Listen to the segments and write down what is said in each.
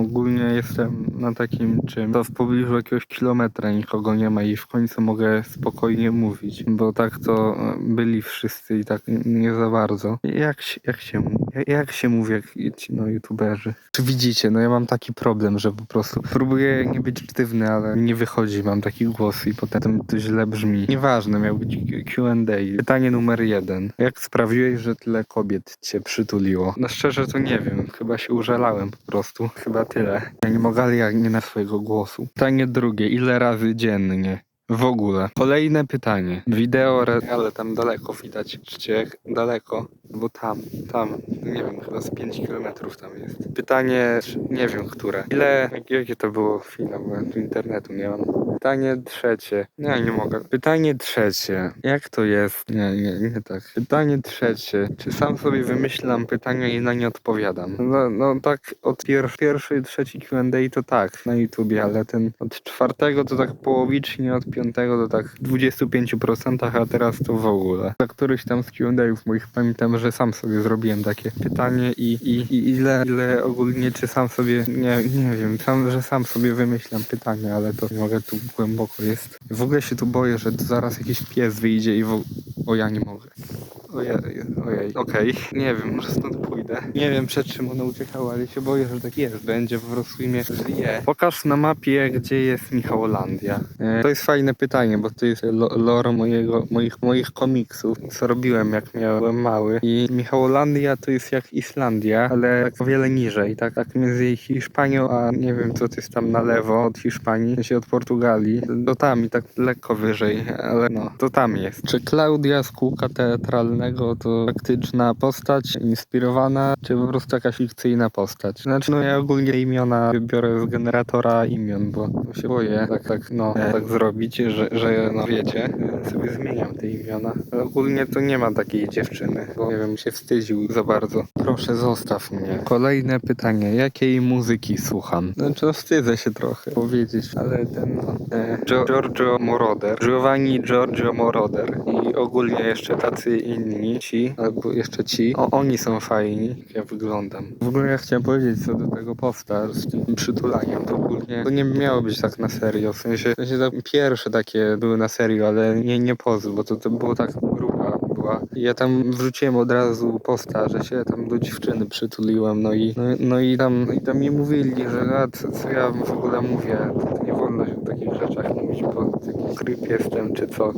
ogólnie jestem na takim czym, to w pobliżu jakiegoś kilometra nikogo nie ma i w końcu mogę spokojnie mówić, bo tak to e, byli wszyscy i tak nie za bardzo. Jak się, jak się, jak- jak się mówi, jak ci no youtuberzy? Czy widzicie, no ja mam taki problem, że po prostu próbuję nie być sztywny, ale nie wychodzi, mam taki głos i potem to źle brzmi. Nieważne, miał być Q&A. Pytanie numer jeden. Jak sprawiłeś, że tyle kobiet cię przytuliło? No szczerze to nie wiem, chyba się użalałem po prostu. Chyba tyle. Ja nie mogę, ale ja nie na swojego głosu. Pytanie drugie. Ile razy dziennie? W ogóle. Kolejne pytanie. Wideo, re- ale tam daleko widać. Czy daleko? Bo tam, tam, nie wiem, chyba z 5 km tam jest. Pytanie, nie wiem, które. Ile, jak- jakie to było chwila, bo ja tu internetu nie mam. Pytanie trzecie. Nie, nie mogę. Pytanie trzecie. Jak to jest? Nie, nie, nie tak. Pytanie trzecie. Czy sam sobie wymyślam pytania i na nie odpowiadam? No, no tak, od pier pierwszy, trzeci Q&A to tak, na YouTubie, ale ten od czwartego to tak połowicznie, od to tak w 25%, a teraz to w ogóle. Za któryś tam z Q&A'ów moich pamiętam, że sam sobie zrobiłem takie pytanie i, i, i ile, ile ogólnie, czy sam sobie, nie, nie wiem, sam, że sam sobie wymyślam pytanie, ale to nie mogę, tu głęboko jest. W ogóle się tu boję, że tu zaraz jakiś pies wyjdzie i w... O, ja nie mogę. Ojej, ojej, okej, nie wiem, może stąd pójdę. Nie wiem przed czym one uciekały, ale się boję, że tak jest. Będzie po prostu imię żyje. Pokaż na mapie, gdzie jest Michałolandia. E, to jest fajne pytanie, bo to jest lo lore mojego, moich, moich komiksów, co robiłem jak miałem mały. I Michałolandia to jest jak Islandia, ale tak o wiele niżej, tak, tak między Hiszpanią, a nie wiem co to jest tam na lewo od Hiszpanii, sensie od Portugalii. To tam i tak lekko wyżej, ale no, to tam jest. Czy Klaudia z kółka teatralnego to faktyczna postać, inspirowana, czy po prostu jakaś fikcyjna postać? Znaczy, no ja ogólnie imiona biorę z generatora imion, bo się boję tak, tak, no, tak zrobić, że, że no wiecie, sobie zmieniam te imiona. Ogólnie to nie ma takiej dziewczyny, bo nie wiem, się wstydził za bardzo. Proszę, zostaw mnie. Kolejne pytanie. Jakiej muzyki słucham? Znaczy, no, wstydzę się trochę powiedzieć, ale ten, no, e, Gio- Giorgio Moroder, Giovanni Giorgio Moroder i ogólnie jeszcze tacy inni ci, albo jeszcze ci, o, oni są fajni, jak ja wyglądam. W ogóle ja chciałem powiedzieć co do tego posta z tym przytulaniem, to ogólnie to nie miało być tak na serio, w sensie, w sensie tak, pierwsze takie były na serio, ale nie, nie pozy, bo to, to było tak gruba I ja tam wrzuciłem od razu posta, że się tam do dziewczyny przytuliłem, no i, no, no i tam, no i tam mi mówili, że a, co, co ja w ogóle mówię, to nie wolno się o takich rzeczach mówić, bo taki kryp jestem, czy co.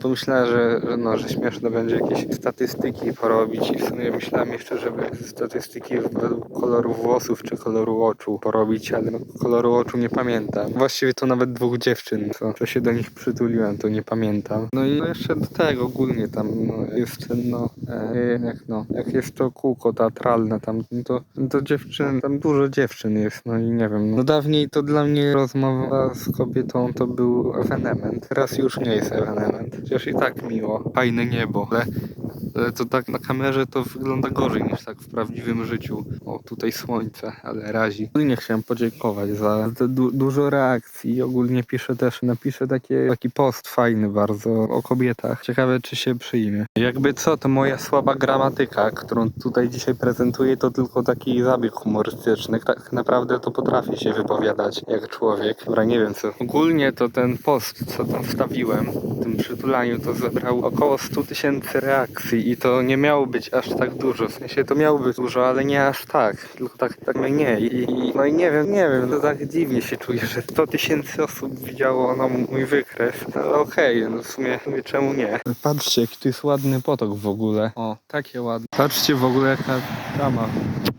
Pomyślałem, że, że no, że śmieszne będzie jakieś statystyki porobić i w sumie myślałem jeszcze, żeby statystyki według koloru włosów, czy koloru oczu porobić, ale no, koloru oczu nie pamiętam. Właściwie to nawet dwóch dziewczyn, co, co się do nich przytuliłem, to nie pamiętam. No i no jeszcze do tego ogólnie tam no, jest no, e, jak no, jak jest to kółko teatralne tam, no to, to dziewczyn, tam dużo dziewczyn jest, no i nie wiem. No dawniej to dla mnie rozmowa z kobietą to był ewenement, teraz już nie jest ewenement. Chociaż i tak miło, fajne niebo, ale to tak na kamerze to wygląda gorzej niż tak w prawdziwym życiu. O, tutaj słońce, ale razi. Ogólnie chciałem podziękować za du dużo reakcji ogólnie piszę też, napiszę takie, taki post fajny bardzo o kobietach. Ciekawe, czy się przyjmie. Jakby co, to moja słaba gramatyka, którą tutaj dzisiaj prezentuję, to tylko taki zabieg humorystyczny. Tak naprawdę to potrafię się wypowiadać jak człowiek. Dobra, nie wiem co. Ogólnie to ten post, co tam wstawiłem, w tym przytulaniu, to zebrał około 100 tysięcy reakcji i to nie miało być aż tak dużo. W sensie to miało być dużo, ale nie aż tak. Tylko tak, tak mniej. I, i, no i nie wiem, nie wiem, to tak dziwnie się czuję, że 100 tysięcy osób widziało no, mój wykres. Ale okej, no w sumie, sumie czemu nie? Patrzcie, jaki tu jest ładny potok w ogóle. O, takie ładne. Patrzcie w ogóle jaka tama.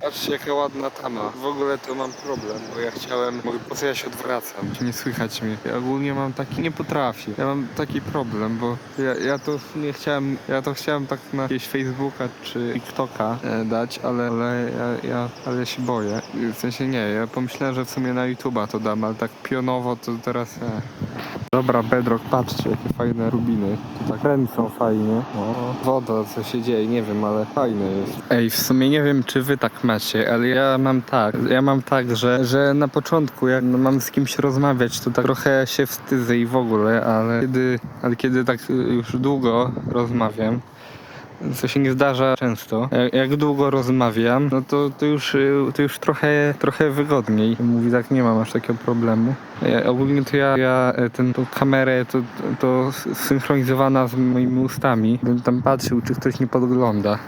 Patrzcie jaka ładna tama. W ogóle to mam problem, bo ja chciałem, mogę, po co ja się odwracam? Nie słychać mnie. Ja ogólnie mam taki, nie potrafię. Ja mam taki problem, bo ja, ja to nie chciałem, ja to chciałem tak na jakiegoś Facebooka czy TikToka e, dać, ale, ale ja, ja, ale się boję. W sensie nie, ja pomyślałem, że w sumie na YouTube'a to dam, ale tak pionowo to teraz e. Dobra, Bedrock, patrzcie, jakie fajne rubiny. To tak kręcą fajnie. O, woda, co się dzieje, nie wiem, ale fajne jest. Ej, w sumie nie wiem, czy wy tak macie, ale ja mam tak. Ja mam tak, że, że na początku, jak mam z kimś rozmawiać, to tak trochę się wstydzę i w ogóle, ale kiedy, ale kiedy tak y, już długo rozmawiam, co się nie zdarza często. Jak, jak długo rozmawiam, no to, to, już, y, to już trochę, trochę wygodniej. Mówi tak, nie mam aż takiego problemu. Ja, ogólnie to ja, ja e, ten, tą kamerę to, to synchronizowana z moimi ustami. Bym tam patrzył, czy ktoś nie podgląda.